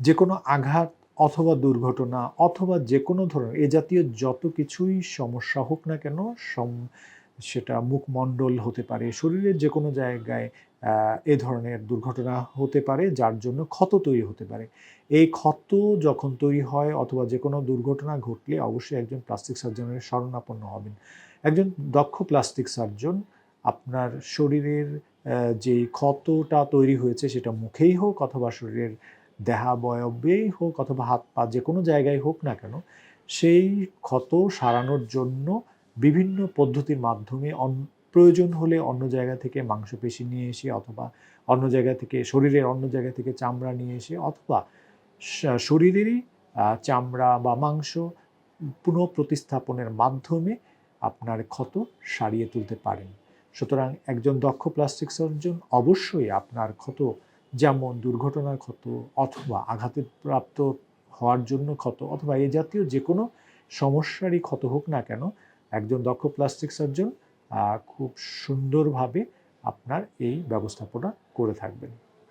যে কোনো আঘাত অথবা দুর্ঘটনা অথবা যে কোনো ধরনের, এ জাতীয় যত কিছুই সমস্যা হোক না কেন, সম, সেটা মুখমণ্ডল হতে পারে, শরীরের যে কোনো জায়গায় এ ধরনের দুর্ঘটনা হতে পারে, যার জন্য ক্ষত তৈরি হতে পারে। এই ক্ষত যখন তৈরি হয় অথবা যে কোনো দুর্ঘটনা ঘটলে অবশ্যই একজন প্লাস্টিক সার্জনের শরণাপন্ন হবেন। একজন দক্ষ প্লাস্টিক সার্জন আপনার শরীরের যেই ক্ষতটা তৈরি হয়েছে সেটা মুখেই হোক অথবা শরীরের দেহাবয়বেই হোক অথবা হাত, পা যে কোনো জায়গায় হোক না কেন, সেই ক্ষত সারানোর জন্য বিভিন্ন পদ্ধতির মাধ্যমে অন- প্রয়োজন হলে অন্য জায়গা থেকে মাংসপেশি নিয়ে এসে অথবা অন্য জায়গা থেকে শরীরের অন্য জায়গা থেকে চামড়া নিয়ে এসে অথবা শরীরেরই চামড়া বা মাংস পুনঃপ্রতিস্থাপনের মাধ্যমে আপনার ক্ষত সারিয়ে তুলতে পারেন। সুতরাং একজন দক্ষ প্লাস্টিক সার্জন অবশ্যই আপনার ক্ষত যেমন দুর্ঘটনার ক্ষত অথবা আঘাতে প্রাপ্ত হওয়ার জন্য ক্ষত অথবা এ জাতীয় যে কোনো সমস্যারই ক্ষত হোক না কেন, একজন দক্ষ প্লাস্টিক সার্জন খুব সুন্দরভাবে আপনার এই ব্যবস্থাপনা করে থাকবেন।